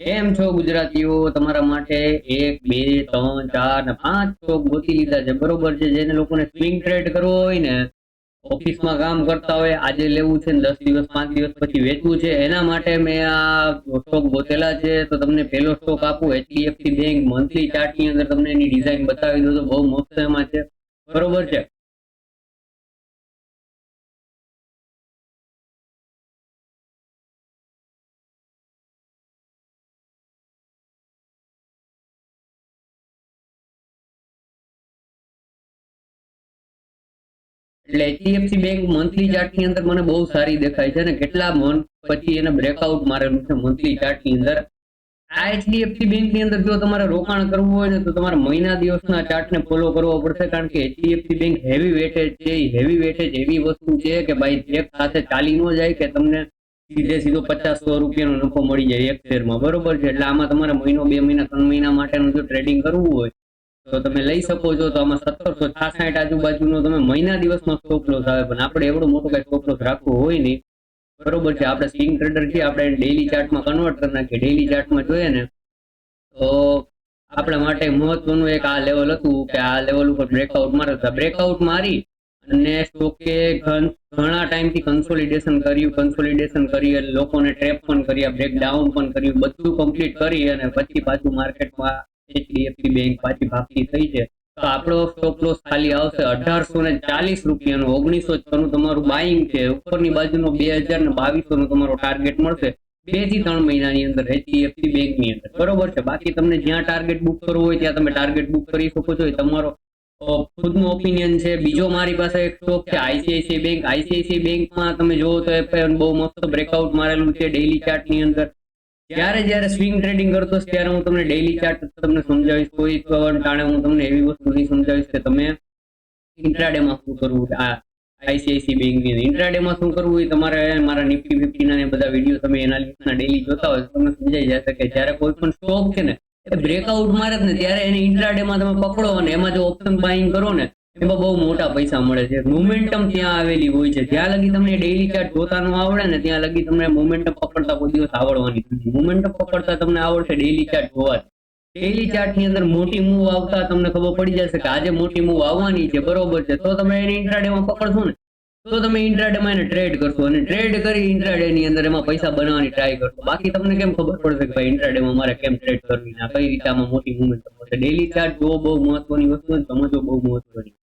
કેમ છો ગુજરાતીઓ? તમારા માટે એક, બે, ત્રણ, ચાર ને પાંચ સ્ટોક ગોતી લીધા છે. બરોબર છે, જેને લોકોને સ્વિંગ ટ્રેડ કરવો હોય ને, ઓફિસમાં કામ કરતા હોય, આજે લેવું છે ને દસ દિવસ, પાંચ દિવસ પછી વેચવું છે. એના માટે મેં આ સ્ટોક ગોતેલા છે. તો તમને પહેલો સ્ટોક આપું એચડીએફસી બેંક મંથલી ચાર્ટની અંદર તમને એની ડિઝાઇન બતાવી દઉં તો બહુ મસ્ત એમાં છે. બરોબર છે. એટલે એચડીએફસી બેંક મંથલી ચાર્ટની અંદર મને બહુ સારી દેખાય છે અને કેટલા મંથ પછી એને બ્રેકઆઉટ મારેલું છે મંથલી ચાર્ટની અંદર. આ એચડીએફસી બેંકની અંદર જો તમારે રોકાણ કરવું હોય ને તો તમારે મહિના દિવસના ચાર્ટ ને ફોલો કરવો પડશે કારણ કે એચડીએફસી બેંક હેવી વેટેજ છે હેવી વેટેજ એવી વસ્તુ છે કે ભાઈ એક સાથે ચાલી ન જાય કે તમને સીધે સીધો પચાસ સો રૂપિયાનો નફો મળી જાય એક શેરમાં. બરોબર છે? એટલે આમાં તમારે મહિનો, બે મહિના, ત્રણ મહિના માટેનું જો ટ્રેડિંગ કરવું હોય તો તમે લઈ શકો છો, તો આમાં સત્તરસો છાસઠ આજુબાજુનો તમે મહિના દિવસનો સ્ટોપ લોસ આવે, પણ આપણે એવડો મોટો કઈ સ્ટોપ લોસ રાખવો હોય નહીં. બરોબર છે, આપણે સ્વિંગ ટ્રેડર છીએ આપણે ડેલી ચાર્ટમાં કન્વર્ટ કરી નાખીએ ડેલી ચાર્ટમાં જોઈએ ને. તો આપણા માટે મહત્વનું એક આ લેવલ હતું કે આ લેવલ ઉપર બ્રેકઆઉટ મારે બ્રેકઆઉટ મારી અને સ્ટોકે ઘણા ટાઈમથી કન્સોલિડેશન કર્યું કન્સોલિડેશન કરી લોકોને ટ્રેપ પણ કર્યા બ્રેકડાઉન પણ કર્યું, બધું કમ્પ્લીટ કરી અને પછી પાછું માર્કેટમાં એચડીએફસી બેંક પાછી ભાગતી થઈ છે તો આપણો સ્ટોપ લોસ ખાલી આવશે અઢારસો ને ચાલીસ રૂપિયાનું ઓગણીસો છનું તમારું બાઇંગ છે ઉપરની બાજુનો બે હજાર ને બાવીસો નો તમારો ટાર્ગેટ મળશે બેથી ત્રણ મહિનાની અંદર એચડીએફસી બેંકની અંદર બરોબર છે બાકી તમને જ્યાં ટાર્ગેટ બુક કરવું હોય ત્યાં તમે ટાર્ગેટ બુક કરી શકો છો તમારો ખુદનો ઓપિનિયન છે બીજો મારી પાસે એક સ્ટોક છે આઈસીઆઈસીઆઈ બેંક આઈસીઆઈસીઆઈ બેંકમાં તમે જોવો તો બહુ મસ્ત બ્રેકઆઉટ મારેલું છે ડેઇલી ચાર્ટની અંદર જ્યારે જ્યારે સ્વિંગ ટ્રેડિંગ કરતો ત્યારે હું તમને ડેઈલી ચાર્ટ તમને સમજાવીશ. કોઈ ટાણે હું તમને એવી વસ્તુ નહીં સમજાવીશ કે તમે ઇન્ટ્રાડે માં શું કરવું આ આઈસીઆઈસી બેંકની ઇન્ટ્રાડે માં શું કરવું એ તમારે મારા નિફ્ટી ફિફ્ટી ના બધા વીડિયો તમે એનાલિસિસના ડેઈલી જોતા હોય તો તમને સમજાઈ જશે કે જ્યારે કોઈ પણ સ્ટોક છે ને, એ બ્રેકઆઉટ મારે જ ને, ત્યારે એને ઇન્ટ્રાડે માં તમે પકડો અને એમાં જો ઓપ્શન બાઇંગ કરો ને એમાં બહુ મોટા પૈસા મળે છે. મોમેન્ટમ ત્યાં આવેલી હોય છે. જ્યાં લગી તમને ડેઈલી ચાર્ટ જોતાનું આવડે ને ત્યાં લગી તમને મોમેન્ટમ પકડતા કોઈ દિવસ આવડવાની નથી. મોમેન્ટમ પકડતા તમને આવડશે ડેઈલી ચાર્ટ જોવાથી ડેઈલી ચાર્ટની અંદર મોટી મૂવ આવતા તમને ખબર પડી જશે કે આજે મોટી મૂવ આવવાની છે. બરોબર છે. તો તમે એને ઇન્ટ્રાડે માં પકડશો ને, તો તમે ઇન્ટ્રાડે માં એને ટ્રેડ કરશો અને ટ્રેડ કરી ઇન્ટ્રાડે ની અંદર એમાં પૈસા બનાવવાની ટ્રાય કરશો. બાકી તમને કેમ ખબર પડશે કે ભાઈ ઇન્ટ્રાડે માં મારે કેમ ટ્રેડ કરવી ના કઈ રીતે આમાં મોટી મુવમેન્ટ થશે ડેઈલી ચાર્ટ જોવો બહુ મહત્વની વસ્તુ છે સમજવો બહુ મહત્વની.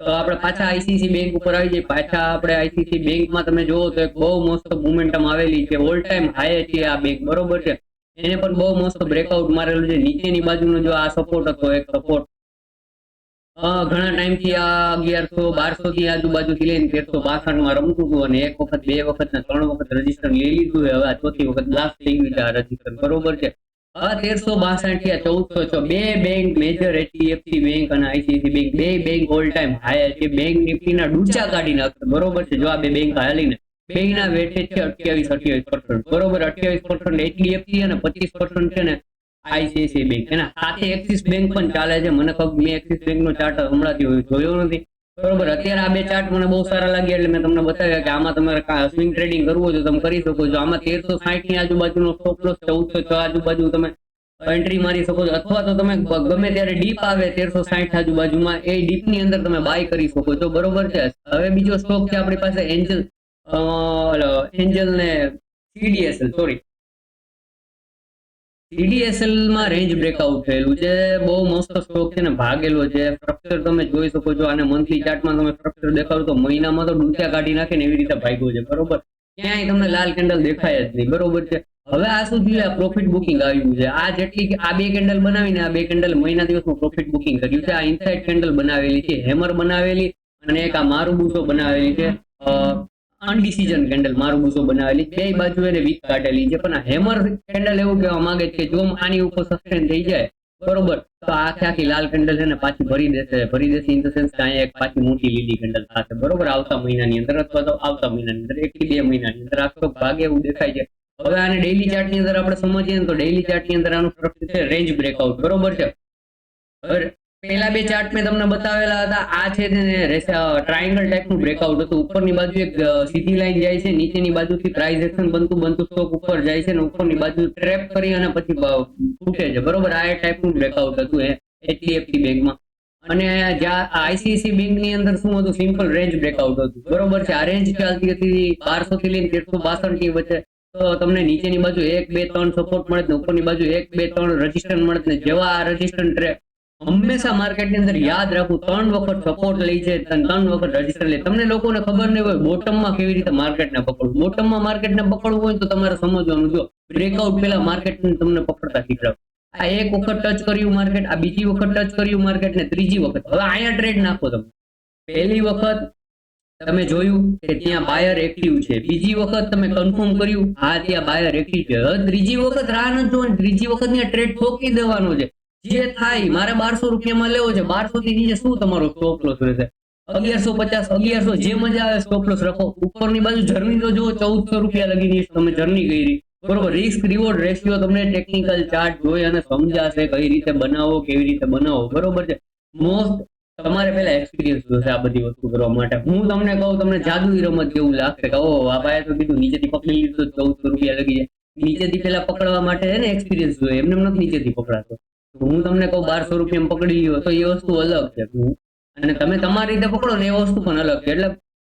તો આપણે પાછા આઈસીસી બેંક ઉપર આવી જઈએ પાછા આપણે આઈસીસી બેંકમાં તમે જોવો તો એક બહુ મસ્ત મુમેન્ટમ આવેલી છે. ઓલ ટાઈમ હાઈ છે આ બેંક બરોબર છે? એને પણ બહુ મસ્ત બ્રેકઆઉટ મારેલું છે. નીચેની બાજુનો જો આ સપોર્ટ હતો, એક સપોર્ટ ઘણા ટાઈમથી આ અગિયારસો, બારસો થી આજુબાજુ થી લઈને તેરસો બાસઠ રમતું હતું અને એક વખત, બે વખત ત્રણ વખત રજિસ્ટર લઈ લીધું હવે આ ચોથી વખત લાસ્ટ થઈ ગયું છે આ રજિસ્ટર બરોબર છે? તેરસો બાસઠથી ચૌદસો છ. બે બેંક મેજર એચડીએફસી બેંક અને આઈસીઆઈસી બેંક બે બેંક ઓલ ટાઈમ હાયર છે. બેંક નિફ્ટી ના ડૂચા કાઢી નાખશે બરોબર છે? જો આ બે બેંક હાલીને બેંક ના વેટેજ છે અઠ્યાવીસ અઠ્યાવીસ પર્સન્ટ બરોબર, અઠ્યાવીસ પર્સન્ટ એચડીએફસી અને પચીસ પર્સન્ટ છે ને આઈસીઆઈસી બેંક એના સાથે એક્સિસ બેંક પણ ચાલે છે. મને ખબર મેં એક્સિસ બેંક નો ચાર્ટ હમણાંથી જોયો નથી. બરોબર. અત્યારે આ બે ચાર્ટ મને બહુ સારા લાગ્યા એટલે મેં તમને બતાવ્યા કે આમાં તમારે સ્વિંગ ટ્રેડિંગ કરવું હોય તો તમે કરી શકો છો. આમાં તેરસો સાઠની આજુબાજુનો સ્ટોપ લોસ ચૌદસો છ આજુબાજુ તમે એન્ટ્રી મારી શકો છો. અથવા તો તમે ગમે ત્યારે ડીપ આવે તેરસો સાહીઠ આજુબાજુમાં, એ ડીપની અંદર તમે બાય કરી શકો છો. બરોબર છે? હવે બીજો સ્ટોક છે આપણી પાસે એન્જલ એન્જલ ને સીડીએસએલ સોરી સીડીએસએલમાં રેન્જ બ્રેકઆઉટ થયેલું છે. બહુ મસ્ત સ્ટોક છે ને ભાગેલો છે. સ્ટ્રક્ચર તમે જોઈ શકો છો. અને મંથલી ચાર્ટમાં તમે સ્ટ્રક્ચર દેખાડો તો મહિનામાં તો ડૂચા કાઢી નાખે ને એવી રીતે ભાગ્યો છે. બરોબર? ક્યાંય તમને લાલ કેન્ડલ દેખાય જ નહીં. બરોબર છે? હવે આ થયું પ્રોફિટ બુકિંગ આવ્યું છે. આ જેટલી આ બે કેન્ડલ બનાવીને આ બે કેન્ડલ મહિના દિવસમાં પ્રોફિટ બુકિંગ કર્યું છે. આ ઇનસાઇડ કેન્ડલ બનાવેલી છે. હેમર બનાવેલી અને એક આ મારું બુસો બનાવેલી છે. અનડિસિઝન કેન્ડલ મારું ગુસ્સો બનાવેલી. બે બાજુ એને વીક કાઢેલી છે. પણ હેમર કેન્ડલ એવું કહેવા માંગે છે જો આની ઉપર સસ્ટેન થઈ જાય, બરોબર, તો આખે આખી લાલ કેન્ડલ છે ને પાછી ભરી દેશે. ભરી દેશે ઇન ધ સેન્સ કે એક પાછી મોટી લીલી કેન્ડલ થશે. બરોબર, આવતા મહિનાની અંદર અથવા તો આવતા મહિનાની અંદર, એક થી બે મહિનાની અંદર આખો ભાગે એવું દેખાય છે. હવે આને ડેઈલી ચાર્ટની અંદર આપણે સમજીએ ને તો ડેઈલી ચાર્ટની અંદર આનું છે રેન્જ બ્રેકઆઉટ બરોબર છે? પેલા બે ચાર્ટ મેં તમને બતાવેલા હતા. આ છે ટ્રાયંગલ ટાઈપનું બ્રેકઆઉટ હતું. ઉપરની બાજુ એક સીધી લાઈન જાય છે. નીચેની બાજુથી પ્રાઇસ એક્શન બનતું બનતું સ્ટોક ઉપર જાય છે અને ઉપરની બાજુ ટ્રેપ કરી અને પછી ફૂટે છે. બરોબર? આ ટાઈપનું બ્રેકઆઉટ હતું એચડીએફસી બેંકમાં. અને જ્યાં આઈસીઆઈસી બેંકની અંદર શું હતું? સિમ્પલ રેન્જ બ્રેકઆઉટ હતું. બરોબર છે? આ રેન્જ ચાલતી હતી બારસો થી લઈને તેરસો બાસઠની વચ્ચે. તો તમને નીચેની બાજુ એક, બે, ત્રણ સપોર્ટ મળે ને, ઉપરની બાજુ એક, બે, ત્રણ રજિસ્ટર મળે ને, જેવા આ રજિસ્ટર હંમેશા માર્કેટની અંદર યાદ રાખવું. ત્રણ વખત સપોર્ટ લઈ છે, ત્રણ વખત રજિસ્ટર લે તમને લોકોને ખબર નહીં હોય બોટમમાં કેવી રીતે માર્કેટને પકડવું? બોટમમાં માર્કેટને પકડવું હોય તો તમારે સમજવાનું જો બ્રેકઆઉટ પેલા માર્કેટ તમને પકડતા શીખડાવ આ એક વખત ટચ કર્યું માર્કેટ આ બીજી વખત ટચ કર્યું માર્કેટ ને ત્રીજી વખત. હવે અહીંયા ટ્રેડ નાખો તમે. પહેલી વખત તમે જોયું કે ત્યાં બાયર એક્ટિવ છે. બીજી વખત તમે કન્ફર્મ કર્યું હા ત્યાં બાયર એક્ટિવ છે. ત્રીજી વખત રાહ નથી જોવાની. ત્રીજી વખત ત્યાં ટ્રેડ ઠોકી દેવાનો છે. જે થાય, મારે બારસો રૂપિયામાં લેવો છે. બારસો થી નીચે શું તમારો સ્ટોપ લોસ રહેશે અગિયારસો પચાસ, અગિયારસો જે મજા આવે સ્ટોપ લોસ રાખો. ઉપરની બાજુ જર્ની તો જુઓ, ચૌદસો રૂપિયા લગીની તમે જર્ની કરી. બરોબર રિસ્ક રિવોર્ડ રેશિયો તમને ટેકનિકલ ચાર્ટ જોઈ અને સમજાશે કઈ રીતે બનાવો, કેવી રીતે બનાવો. બરોબર છે? મોસ્ટ તમારે પેલા એક્સપિરિયન્સ જોશે આ બધી વસ્તુ કરવા માટે. હું તમને કહું, તમને જાદુઈ રમત જેવું લાગશે કે ઓ આ ભાઈ તો કીધું, નીચેથી પકડી લીધું, ચૌદસો રૂપિયા લગી જાય નીચેથી પેલા પકડવા માટે છે એક્સપિરિયન્સ જોઈએ. એમને એમ નથી નીચેથી પકડાતો. હું તમને કહું બારસો રૂપિયા પકડી ગયો તો એ વસ્તુ અલગ છે. અને તમે તમારી રીતે પકડો ને એ વસ્તુ પણ અલગ છે. એટલે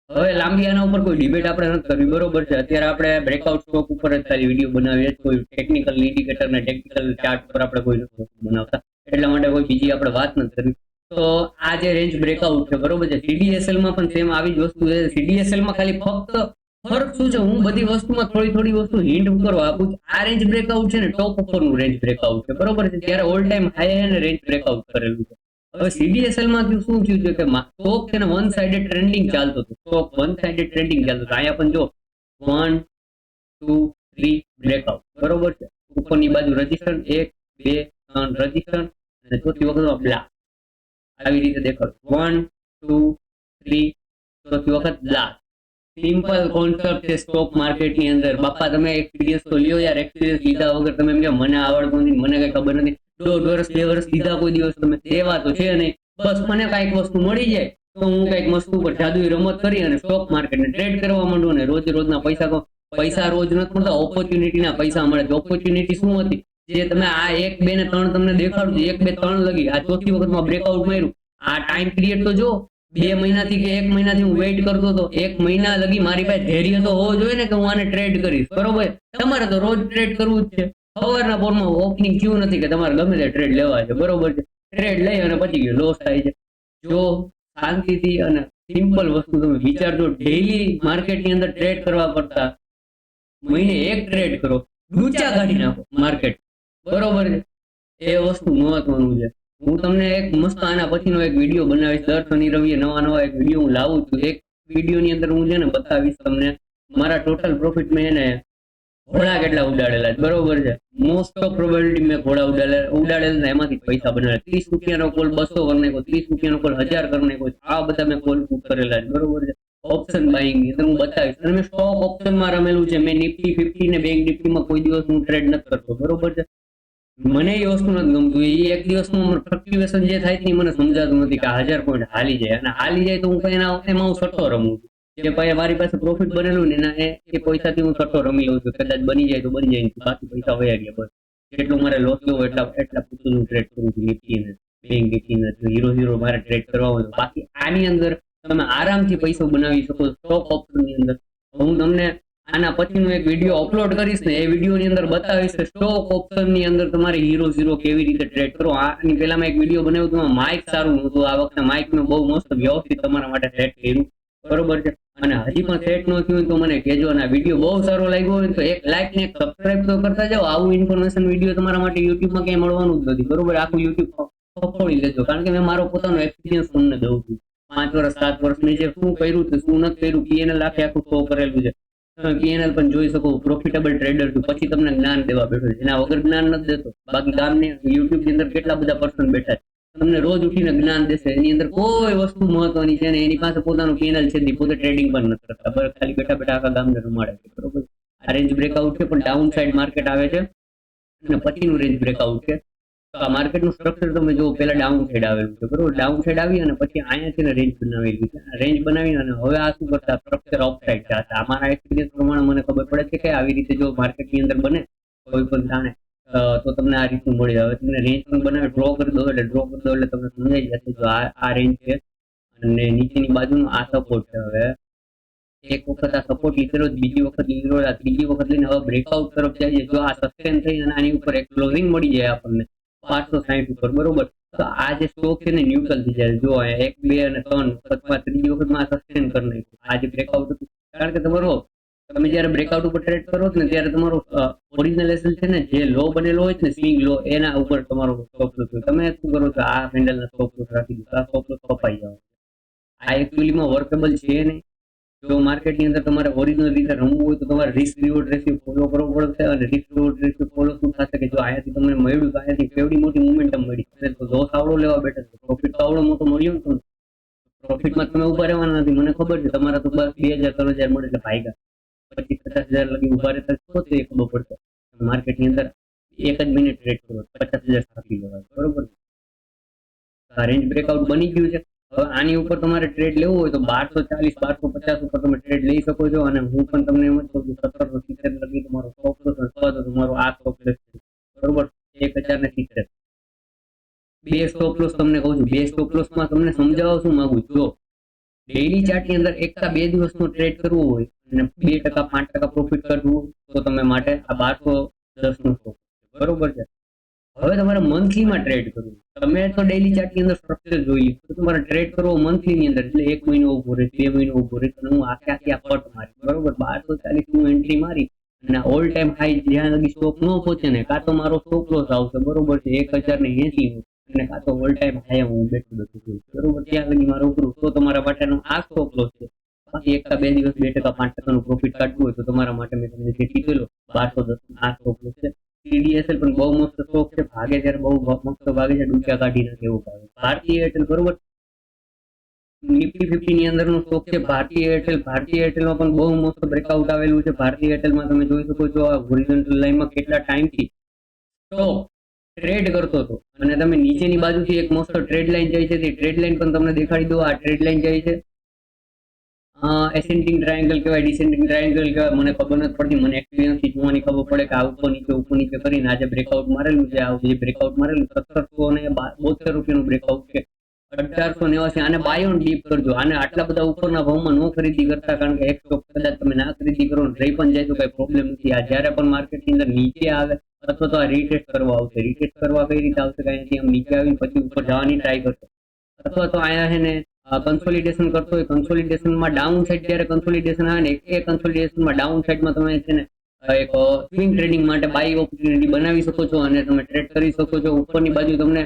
હવે લાંબી આના ઉપર કોઈ ડિબેટ આપણે નથી કરવી, બરોબર છે? અત્યારે આપણે બ્રેકઆઉટ સ્ટોક ઉપર જ ખાલી વીડિયો બનાવીએ કોઈ ટેકનિકલ ઇન્ડિકેટર ને ટેકનિકલ ચાર્ટ પર આપણે કોઈ બનાવતા. એટલા માટે કોઈ બીજી આપણે વાત નથી કરવી. તો આ જે રેન્જ બ્રેકઆઉટ છે, બરોબર છે? સીડીએસએલમાં પણ સેમ આવી જ વસ્તુ છે. સીડીએસએલમાં ખાલી ફક્ત ફરક શું છે? હું બધી વસ્તુમાં થોડી થોડી વસ્તુ હિન્ટ કરવા આપું છું. આ રેન્જ બ્રેકઆઉટ છે ને ટોપ ઉપરનું રેન્જ બ્રેકઆઉટ છે. બરોબર છે? ત્યારે ઓલ ટાઈમ હાઈ અને રેન્જ બ્રેકઆઉટ કરેલું છે. હવે સીડીએસએલમાં શું થયું છે કે સ્ટોક છે ને વન સાઇડેડ ટ્રેન્ડિંગ ચાલતો હતો. સ્ટોક વન સાઇડેડ ટ્રેન્ડિંગ ચાલતો હતો. અહીંયા પણ જો વન ટુ થ્રી બ્રેકઆઉટ બરોબર છે? ઉપરની બાજુ રજિસ્ટર, એક, બે, ત્રણ રજિસ્ટર, અને ચોથી વખત બ્લા આવી રીતે દેખાડો. વન ટુ થ્રી ચોથી વખત બ્લા સિમ્પલ કોન્સેપ્ટ છે સ્ટોક માર્કેટની અંદર. બાપા, તમે એક્સપિરિયન્સ તો લ્યો યાર એક્સપિરિયન્સ લીધા વગર તમે એમ કે મને આવડતું નથી, મને કઈ ખબર નથી. દોઢ વર્ષ, બે વર્ષ લીધા કોઈ દિવસ તમે. સેવા તો છે નહીં. બસ મને કંઈક વસ્તુ મળી જાય, તો હું કંઈક વસ્તુ પર જાદુઈ રમત કરી અને સ્ટોક માર્કેટ ને ટ્રેડ કરવા માંડું ને રોજ રોજના પૈસા પૈસા રોજ નથી મળતા ઓપોર્ચ્યુનિટી ના પૈસા મળે છે. ઓપોર્ચ્યુનિટી શું હતી? જે તમે આ એક, બે ને ત્રણ તમને દેખાડું એક, બે, ત્રણ લગી. આ ચોથી વખતમાં બ્રેકઆઉટ માર્યું. આ ટાઈમ પીરિયડ તો જો બે મહિનાથી કે એક મહિનાથી હું વેઇટ કરતો હતો. એક મહિના લગી મારી પાસે ધૈર્ય તો હોવો જોઈએ ને કે હું આને ટ્રેડ કરીશ. બરોબર? તમારે તો રોજ ટ્રેડ કરવું જ છે. સવારના પોરમાં ઓપનિંગ ક્યુ નથી કે તમારે ગમે તે ટ્રેડ લેવા છે. બરોબર છે? ટ્રેડ લઈ અને પછી લોસ થાય છે. જો શાંતિથી અને સિમ્પલ વસ્તુ તમે વિચારજો. ડેઈલી માર્કેટની અંદર ટ્રેડ કરવા પડતા મહિને એક ટ્રેડ કરો. ડૂચા કાઢી નાખો માર્કેટ બરોબર છે? એ વસ્તુ મહત્વનું છે. હું તમને એક મસ્ત આના પછીનો એક વીડિયો બનાવીશ. દર શનિ રવિએ નવા નવા એક વીડિયો હું લાવું છું. એક વિડીયોની અંદર હું છે ને બતાવીશ તમને. મારા ટોટલ પ્રોફિટ મેં એને ઘોડા કેટલા ઉડાડેલા છે. બરોબર છે? મોસ્ટ ઓફ પ્રોબેબિલિટી મેં ઘોડા ઉડાડેલા ઉડાડેલા એમાંથી પૈસા બનાવેલા. ત્રીસ રૂપિયાનો કોલ બસો કરી નાખ્યો. ત્રીસ રૂપિયાનો કોલ હજાર કરી નાખ્યો. આ બધા મેં કોલ બુક કરેલા છે. બરોબર છે? ઓપ્શન બાઇંગની હું બતાવીશ. અને મેં સ્ટોક ઓપ્શનમાં રમેલું છે. મેં નિફ્ટી ફિફ્ટી ને બેંક નિફ્ટીમાં કોઈ દિવસ હું ટ્રેડ નથી કરતો. બરોબર છે? મને એ વસ્તુ નથી ગમતું. એ એક દિવસનું ફ્લક્ચ્યુએશન જે થાય છે મને સમજાતું નથી કે હજાર પોઈન્ટ હાલી જાય. અને હાલી જાય તો હું કઈ એના એમાં હું સટ્ટો રમું છું. જે ભાઈ મારી પાસે પ્રોફિટ બનેલું ને એના એ પૈસાથી હું સટ્ટો રમી લઉં છું. કદાચ બની જાય તો બની જાય બાકી પૈસા વયા ગયા બસ. જેટલું મારે લોસ લેવો એટલા એટલા પૂરતું હું ટ્રેડ કરું છું નિફ્ટીને બેંક નિફ્ટીને હીરો હીરો મારે ટ્રેડ કરવા હોય બાકી આની અંદર તમે આરામથી પૈસો બનાવી શકો સ્ટોક ઓપ્શનની અંદર. હું તમને આના પછીનો એક વીડિયો અપલોડ કરીશ ને, એ વીડિયો ની અંદર બતાવીશ કે સ્ટોક ઓપ્શનની અંદર તમારે હીરો ઝીરો કેવી રીતે ટ્રેડ કરો. આની પહેલા મેં એક વીડિયો બનાવ્યો તો માઇક સારું નહોતું. આ વખતે માઇકનું બહુ મસ્ત વ્યવસ્થિત તમારા માટે સેટ કર્યું. બરોબર છે? અને હજી પણ સેટ ન થયું તો મને કહેજો અને વીડિયો બહુ સારો લાગ્યો હોય તો એક લાઈક ને એક સબસ્ક્રાઇબ તો કરતા જાઓ. આવું ઇન્ફોર્મેશન વીડિયો તમારા માટે યુટ્યુબમાં ક્યાંય મળવાનું જ નથી. બરોબર? આખું યુટ્યુબ ફફોડી લેજો. કારણ કે મેં મારો પોતાનો એક્સપિરિયન્સ તમને દઉં છું. પાંચ વર્ષ, સાત વર્ષ મેં જે શું કર્યું છે શું નથી કર્યું પીએનએલ આખે આખું શો કરેલું છે. પીએનએલ પણ જોઈ શકો પ્રોફિટેબલ ટ્રેડર છું. પછી તમને જ્ઞાન દેવા બેઠો છે. એના વગર જ્ઞાન નથી દેતો. બાકી ગામની યુટ્યુબની અંદર કેટલા બધા પર્સન બેઠા છે. તમને રોજ ઉઠીને જ્ઞાન દેશે. એની અંદર કોઈ વસ્તુ મહત્વની છે ને એની પાસે પોતાનું પીએનએલ છે પોતે ટ્રેડિંગ પણ નથી કરતા. ખાલી બેઠા બેઠા આખા ગામને રમાડે છે. બરોબર? આ રેન્જ બ્રેકઆઉટ છે, પણ ડાઉન સાઇડ માર્કેટ આવે છે. અને પછીનું રેન્જ બ્રેકઆઉટ છે. માર્કેટનું સ્ટ્રક્ચર તમે જો પેલા ડાઉન સાઈડ આવેલું છે, બરોબર? ડાઉન સાઈડ આવી અને પછી અહીંયા છે ને રેન્જ બનાવેલી છે રેન્જ બનાવી અને હવે આ શું કરતા? સ્ટ્રક્ચર ઓફ સાઈડ છે અમારા એક્સપિરિયન્સ પ્રમાણે મને ખબર પડે છે કે આવી રીતે જો માર્કેટની અંદર બને, કોઈ પણ જાણે તો તમને આ રીતનું મળી જાય. તમને રેન્જ પણ બનાવે ડ્રો કરી દો એટલે ડ્રો કરી દો એટલે તમને સમજાઈ જશે જો આ આ રેન્જ છે. અને નીચેની બાજુનું આ સપોર્ટ છે હવે. એક વખત આ સપોર્ટ લીધેલો બીજી વખત લીધેલો ત્રીજી વખત લઈને હવે બ્રેકઆઉટ તરફ જાય જો આ સસ્ટેન થઈ અને આની ઉપર એક ક્લોઝિંગ મળી જાય આપણને પાંચસો સાહીઠ ઉપર, બરોબર? તો આ જે સ્ટોક છે ને ન્યુટ્રલ થઈ જાય. જો એક, બે અને ત્રણ વખતમાં ત્રીજી વખતમાં સસ્ટેન કરી નાખ્યું. આ જે બ્રેકઆઉટ કારણ કે તમારો, તમે જયારે બ્રેકઆઉટ ઉપર ટ્રેડ કરો ને, ત્યારે તમારો ઓરિજિનલ એસએલ છે ને, જે લો બનેલો હોય છે ને સ્વિંગ લો એના ઉપર તમારો સ્ટોપ લોસ તમે શું કરો છો? આ હેન્ડલના સ્ટોપ લોસ રાખી દીધો આ સ્ટોપ લોસ કપાઈ જાવ આ એકચ્યુઅલીમાં વર્કેબલ છે નહીં. જો માર્કેટની અંદર તમારે ઓરિજિનલ રીતે રમવું હોય તો તમારે રિસ્ક રિવોર્ડ રેશિયો ફોલો કરવો પડશે અને રિસ્ક રિવોર્ડ રેશિયો ફોલો શું થશે કે જો અહીંયાથી તમને મળ્યું, તો અહીંયાથી કેવડી મોટી મોમેન્ટમ મળી. અને તો લોસ આવડો લેવા બેટર છે. પ્રોફિટ તો આવડો મોટો મળ્યો ને તમને પ્રોફિટમાં તમે ઊભા રહેવાના નથી. મને ખબર છે, તમારા તો બસ બે હજાર, ત્રણ હજાર મળે એટલે ભાઈગા પચીસ, પચાસ હજાર લગી ઊભા રહેતા છો, તો એ ખબર પડશે. માર્કેટની અંદર એક જ મિનિટ ટ્રેડ કરો, પચાસ હજાર સ્થાપી લેવાય. બરોબર? આ રેન્જ બ્રેકઆઉટ બની ગયું છે. હવે આની ઉપર તમારે ટ્રેડ લેવો હોય તો બારસો ચાલીસ, બારસો પચાસ ઉપર તમે ટ્રેડ લઈ શકો છો અને હું પણ તમને એમ જ કહું છું, સત્તરસો સિત્તેર લગી તમારો સ્ટોક લોસ અથવા તો તમારો આ સ્ટોક બરોબર? એક હજાર ને સિત્તેર. બે સ્ટોપ લોસ તમને કહું છું. બે સ્ટોપ લોસમાં તમને સમજાવવા શું માંગુ? જો ડેઈલી ચાર્ટની અંદર એકતા બે દિવસનો ટ્રેડ કરવો હોય અને બે ટકા, પાંચ ટકા પ્રોફિટ કરવું તો તમે માટે આ બારસો દસ નો સ્ટોક બરોબર છે? હવે તમારે મંથલીમાં ટ્રેડ કરવું તમે તો ડેઈલી ચાર્ટની અંદર સ્ટ્રક્ચર જોઈ તો તમારે ટ્રેડ કરવો મંથલી ની અંદર, એટલે એક મહિનો ઊભો રહે, બે મહિનો ઊભો રહે હું આખે આખી આ કટ મારી. બરોબર? બારસો ચાલીસ હું એન્ટ્રી મારી અને ઓલ ટાઈમ હાઈ જ્યાં લગી સ્ટોક ન પહોંચે ને, કાં તો મારો સ્ટોક લોસ આવશે. બરોબર છે? એક હજાર ને એસી અને કાં તો ઓલ ટાઈમ હાઈ હું બેઠું બેઠું બરોબર? ત્યાં લગી મારો ઉપરું તો તમારા માટેનો આ સ્ટોક લોસ છે. બાકી એક બે દિવસ, બે ટકા, પાંચ ટકાનું પ્રોફિટ કાઢવું હોય તો તમારા માટે મેં તમને જે કીધેલો, બારસો દસ આ સ્ટોક લોસ છે. સીડીએસએલ પણ બહુ મસ્ત સ્ટોક છે. ભાગે ત્યારે બહુ મસ્ત ભાગે છે. ડૂચા કાઢી નાખે એવું ભાગે ભારતીય એરટેલ બરોબર નિફ્ટી ફિફ્ટી ની અંદર નો સ્ટોક છે. ભારતીય એરટેલ ભારતીય એરટેલમાં પણ બહુ મસ્ત બ્રેકઆઉટ આવેલું છે. ભારતીય એરટેલમાં તમે જોઈ શકો છો આ હોરિઝોન્ટલ લાઈનમાં કેટલા ટાઈમથી સ્ટોક ટ્રેડ કરતો હતો. અને તમે નીચેની બાજુથી એક મસ્ત ટ્રેડ લાઈન જાય છે. તે ટ્રેડ લાઈન પણ તમને દેખાડી દો આ ટ્રેડ લાઈન જાય છે. એસેન્ડિંગ ટ્રાયંગલ કહેવાય ડિસેન્ડિંગ ટ્રાયંગલ કહેવાય. મને ખબર નથી પડતી, મને એક્સપિરિયન્સથી જોવાની ખબર પડે કે આ ઉપર નીચે ઉપર નીચે કરીને આજે બ્રેકઆઉટ મારેલું છે. આ જે બ્રેકઆઉટ મારેલું સત્તરસો ને બોતેર રૂપિયાનું બ્રેકઆઉટ છે. અઢારસો નેવાસી, આને બાય ડીપ કરજો. આને આટલા બધા ઉપરના ભાવમાં નો ખરીદી કરતા, કારણ કે એક કદાચ તમે ના ખરીદી કરો રહી પણ જાય તો કઈ પ્રોબ્લેમ નથી. આ જ્યારે પણ માર્કેટની અંદર નીચે આવે, અથવા તો આ રીટેસ્ટ કરવા આવશે. રીટેસ્ટ કરવા કઈ રીતે આવશે? કે નથી. આમ નીચે આવીને પછી ઉપર જવાની ટ્રાય કરશે. અથવા તો અહીંયા છે ને કન્સોલિડેશન કરતો હોય કન્સોલિડેશનમાં ડાઉન સાઈડ જ્યારે કન્સોલિડેશન આવે ને, એ કન્સોલિડેશનમાં ડાઉન સાઈડમાં તમે છે ને એક સ્વિંગ ટ્રેડિંગ માટે બાય ઓપોર્ચ્યુનિટી બનાવી શકો છો અને તમે ટ્રેડ કરી શકો છો. ઉપરની બાજુ તમને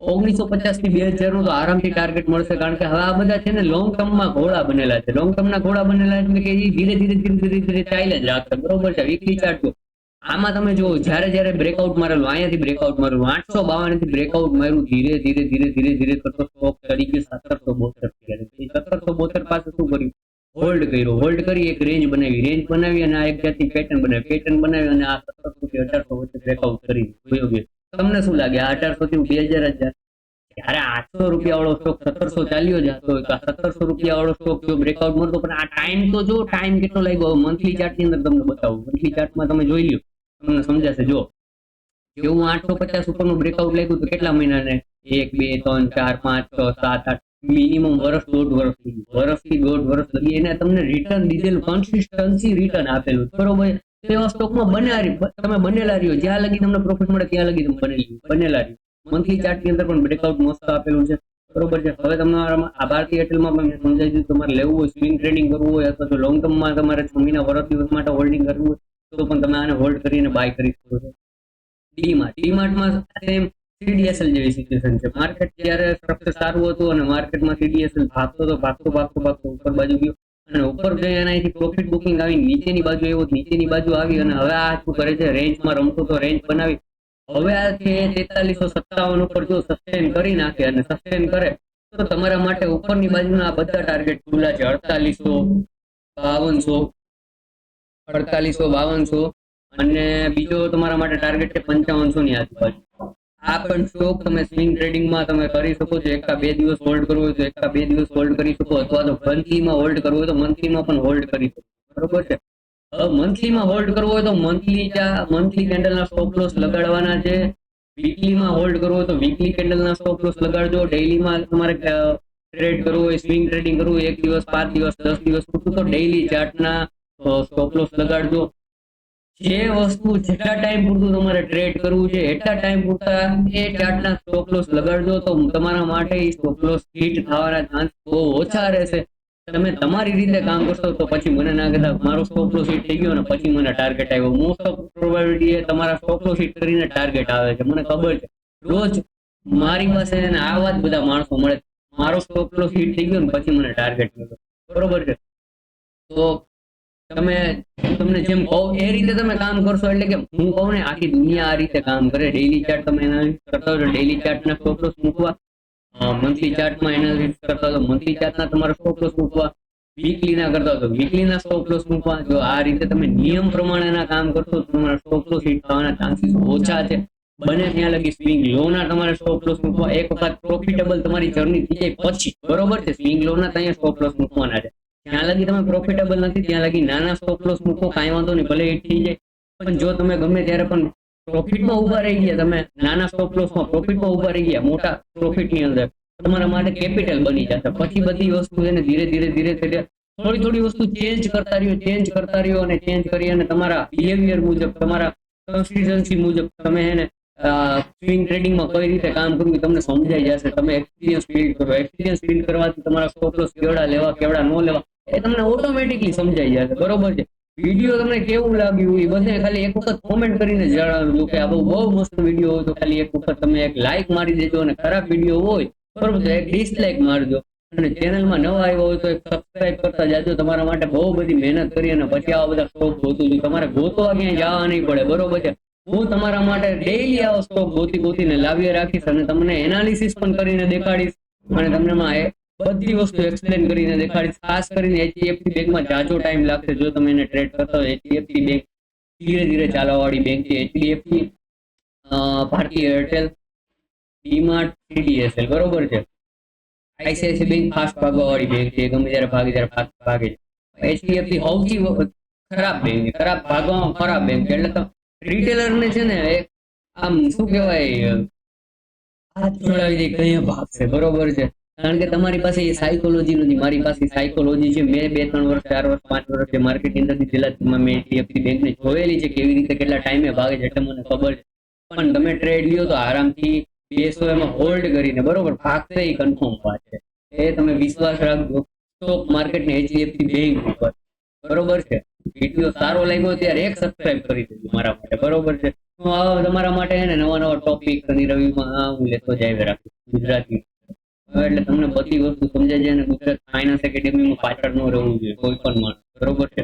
ઓગણીસો પચાસથી બે હજારનું તો આરામથી ટાર્ગેટ મળશે, કારણ કે હવે આ બધા છે ને લોંગ ટર્મમાં ઘોડા બનેલા છે. લોંગ ટર્મના ઘોડા બનેલા એટલે કે એ ધીરે ધીરે ધીરે ધીરે ધીરે ચાલ્યા જ રાખશે. બરોબર છે? વીકલી ચાર્ટ આમાં તમે જુઓ, જ્યારે જ્યારે બ્રેકઆઉટ મારેલું અહીંયાથી બ્રેકઆઉટ મારેલું, આઠસો બાવનથી બ્રેકઆઉટ માર્યું, ધીરે ધીરે ધીરે ધીરે ધીરે કરતો સ્ટોક ચડી સત્તરસો બોતેર સત્તરસો બોતેર પાસે શું કર્યું? હોલ્ડ કર્યો. હોલ્ડ કરી એક રેન્જ બનાવી. રેન્જ બનાવી અને આ એક જાતની પેટર્ન બનાવી. પેટર્ન બનાવી અને આ સત્તરસો થી અઢારસો વચ્ચે બ્રેકઆઉટ કરી. ગયો તમને શું લાગે? આ અઢારસો થી બે હજાર હજાર જયારે આઠસો રૂપિયા વાળો સ્ટોક સત્તરસો ચાલ્યો જતો હોય સત્તરસો રૂપિયા વાળો સ્ટોક જો બ્રેકઆઉટ મળતો પણ આ ટાઈમ તો જો ટાઈમ કેટલો લાગ્યો? મંથલી ચાર્ટની અંદર તમને બતાવું. મંથલી ચાર્ટમાં તમે જોઈ લ્યો. તમને સમજાશે? જો. એવું આઠસો પચાસ ઉપરનું બ્રેકઆઉટ લાગ્યું તો કેટલા મહિનાને? એક, બે, ત્રણ, ચાર, પાંચ, છ, સાત, આઠ. મિનિમમ વર્ષ દોઢ વર્ષ વર્ષથી દોઢ વર્ષ લગી. એને તમને રિટર્ન દીધેલું કન્સિસ્ટન્સી રિટર્ન આપેલું બરોબર? તેવા સ્ટોકમાં બનેલા તમે બનેલા રહ્યો. જ્યાં લગી તમને પ્રોફિટ મળે ત્યાં લગી તમે બનેલી બનેલા રહ્યો. મંથલી ચાર્ટની અંદર પણ બ્રેકઆઉટ મસ્ત આપેલું છે. બરોબર છે? હવે તમારા આ ભારતીય એરટેલમાં પણ સમજાવી દીધું તમારે લેવું હોય સ્વિંગ ટ્રેડિંગ કરવું હોય અથવા તો લોંગ ટર્મમાં તમારે છ મહિના, વર્ષ દિવસ માટે હોલ્ડિંગ કરવું હોય તો પણ તમે આને હોલ્ડ કરીને બાય કરી શકો છો. ડીમાર્ટ ડીમાર્ટમાં સેમ સીડીએસએલ જેવી સિચ્યુએશન છે. માર્કેટ જ્યારે સ્ટ્રક્ચર સારું હતું અને માર્કેટમાં સીડીએસએલ ભાગતો હતો ભાગતો ભાગતો ભાગતો ઉપર બાજુ ગયો. અને ઉપર જઈ એનાથી પ્રોફિટ બુકિંગ આવી, નીચેની બાજુ એવો નીચેની બાજુ આવી અને હવે આ શું કરે છે? રેન્જમાં રમતો તો રેન્જ બનાવી. હવે આ છે તેતાલીસો સત્તાવન ઉપર જો સસ્ટેન કરી નાખે અને સસ્ટેન કરે, તો તમારા માટે ઉપરની બાજુના બધા ટાર્ગેટ ખુલ્લા છે. અડતાલીસો, બાવનસો અડતાલીસો બાવનસો અને બીજો તમારા માટે ટાર્ગેટ છે પંચાવનસો ની આજુબાજુ આ પણ સ્ટોક તમે સ્વિંગ ટ્રેડિંગમાં તમે કરી શકો છો. એકા બે દિવસ હોલ્ડ કરવો હોય તો એકા બે દિવસ હોલ્ડ કરી શકો અથવા તો મંથલીમાં હોલ્ડ કરવો હોય તો મંથલીમાં પણ હોલ્ડ કરી શકો. બરોબર છે? હવે મંથલીમાં હોલ્ડ કરવો હોય તો મંથલી મંથલી કેન્ડલના સ્ટોપ લોસ લગાડવાના છે. વીકલીમાં હોલ્ડ કરવો તો વીકલી કેન્ડલના સ્ટોપ લોસ લગાડજો. ડેઈલીમાં તમારે ટ્રેડ કરવું હોય સ્વિંગ ટ્રેડિંગ કરવું એક દિવસ, પાંચ દિવસ, દસ દિવસ તો ડેઈલી ચાર્ટના સ્ટોપ લોસ લગાડજો. જે વસ્તુ જેટલા ટાઈમ પૂરતું તમારે ટ્રેડ કરવું છે, એટલા ટાઈમ પૂરતા એ ચાર્ટના સ્ટોપ લોસ લગાડજો તો તમારા માટે સ્ટોપ લોસ હિટ થવાના ચાન્સ બહુ ઓછા રહેશે. તમે તમારી રીતે કામ કરશો તો પછી મને ના કહેતા, મારો સ્ટોપ લોસ હિટ થઈ ગયો ને પછી મને ટાર્ગેટ આવ્યો. મોસ્ટ ઓફ પ્રોબેબિલિટી એ તમારા સ્ટોપ લોસ હિટ કરીને ટાર્ગેટ આવે છે. મને ખબર છે. રોજ મારી પાસે આવા જ બધા માણસો મળે મારો સ્ટોપ લોસ હિટ થઈ ગયો ને પછી મને ટાર્ગેટ મળ્યો. બરોબર છે? તો તમે તમને જેમ કહો, એ રીતે તમે કામ કરશો એટલે કે હું કહું ને, આખી દુનિયા આ રીતે કામ કરે. ડેઈલી ચાર્ટ તમે એનાલિસિસ કરતા હોય ડેઈલી ચાર્ટના સ્ટોપ લોસ મૂકવા. મંથલી ચાર્ટમાં એનાલિસિસ કરતા હોય મંથલી ચાર્ટના તમારા સ્ટોપ લોસ મૂકવા વીકલીના કરતા હોય તો વીકલીના સ્ટોપ લોસ મૂકવા. જો આ રીતે તમે નિયમ પ્રમાણેના કામ કરશો તો તમારા સ્ટોપ લોસ હિટ થવાના ચાન્સીસ ઓછા છે. બને ત્યાં લગી સ્વિંગ લોના તમારે સ્ટોપ લોસ મૂકવા. એક વખત પ્રોફિટેબલ તમારી જર્ની થઈ જાય પછી. બરોબર છે? સ્વિંગ લોના ત્યાં સ્ટોપ લોસ મૂકવાના છે. ત્યાં લગી તમે પ્રોફિટેબલ નથી, ત્યાં લગી નાના સ્ટોપ લોસ મૂકો, કાંઈ વાંધો નહીં, ભલે હિટ થઈ જાય. પણ જો તમે ગમે ત્યારે પણ પ્રોફિટમાં ઊભા રહી ગયા, તમે નાના સ્ટોપ લોસમાં પ્રોફિટમાં ઊભા રહી ગયા, મોટા પ્રોફિટની અંદર તમારા માટે કેપિટલ બની જશે. પછી બધી વસ્તુ એને ધીરે ધીરે ધીરે ધીરે થોડી થોડી વસ્તુ ચેન્જ કરતા રહ્યો ચેન્જ કરતા રહ્યો અને ચેન્જ કરી અને તમારા બિહેવિયર મુજબ, તમારા કન્સિસ્ટન્સી મુજબ તમે એને સ્વિંગ ટ્રેડિંગમાં કઈ રીતે કામ કરવું એ તમને સમજાઈ જશે. તમે એક્સપિરિયન્સ બિલ્ડ કરો. એક્સપિરિયન્સ બિલ્ડ કરવાથી તમારા સ્ટોપ લોસ કેવડા લેવા, કેવડા ન લેવા એ તમને ઓટોમેટિકલી સમજાઈ જશે. બરોબર છે? વીડિયો તમને કેવું લાગ્યું એ બધે ખાલી એક વખત કોમેન્ટ કરીને જણાવજો કે આ બહુ બહુ મસ્ત વીડિયો હોય તો ખાલી એક વખત તમે એક લાઈક મારી દેજો અને ખરાબ વીડિયો હોય, બરોબર તો એક ડિસલાઇક મારજો. અને ચેનલમાં નવા આવ્યો હોય તો સબસ્ક્રાઇબ કરતા જાજો. તમારા માટે બહુ બધી મહેનત કરી અને પછી આવા બધા સ્ટોક ગોતું છું. તમારે ગોતવા ક્યાંય જવા નહીં પડે, બરોબર છે? હું તમારા માટે ડેઈલી આવો સ્ટોક ગોતી ગોતીને લાવી રાખીશ અને તમને એનાલિસિસ પણ કરીને દેખાડીશ. અને તમને બધી વસ્તુ એક્સપ્લેન કરીને દેખાડીશ ખાસ કરીને એચડીએફસી બેંકમાં જાજો ટાઈમ લાગશે. જો તમે એને ટ્રેડ કરતા હોય એચડીએફસી બેંક ધીરે ધીરે ચાલવા વાળી બેંક છે એચડીએફસી ભારતીય એરટેલ ડીમાર્ટ સીડીએસએલ બરોબર છે? આઈસીઆઈસી બેંક ફાસ્ટ ભાગવા વાળી બેંક છે. ગમે ત્યારે ભાગે ત્યારે ફાસ્ટ ભાગે છે. એચડીએફસી સૌથી વ- ખરાબ બેંક છે. ખરાબ ભાગવામાં ખરાબ બેંક છે. એટલે તો રિટેલર ને છે ને એક આમ શું કહેવાય, હાથ જોડાવી દે કઈ ભાગશે. બરોબર છે? કારણ કે તમારી પાસે સાયકોલોજી નથી. મારી પાસે સાયકોલોજી છે. મેં બે, ત્રણ વર્ષ, ચાર વર્ષ, પાંચ વર્ષ જે માર્કેટ ઇન્ડસ્ટ્રી છેલ્લા મેં એચડીએફસી બેંક ને જોયેલી છે કેવી રીતે કેટલા ટાઈમે ભાગે છે એટલે મને ખબર છે. પણ તમે ટ્રેડ લ્યો તો આરામથી બેસો એમાં હોલ્ડ કરીને બરોબર ભાગશે એ કન્ફર્મ છે. એ તમે વિશ્વાસ રાખજો. સ્ટોક માર્કેટ ને એચડીએફસી બેંક ઉપર. બરોબર છે? વીડિયો સારો લાગ્યો ત્યારે એક સબસ્ક્રાઇબ કરી દેજો મારા માટે. બરોબર છે? હું તમારા માટે નવા નવા ટોપિક શનિ રવિમાં હું લેતો જાય રાખું. ગુજરાતી એટલે તમને બધી વસ્તુ સમજાય છે અને ગુજરાત ફાઇનાન્સ એકેડેમીમાં પાછળ ન રહેવું જોઈએ, કોઈ પણ માણસ. બરોબર છે?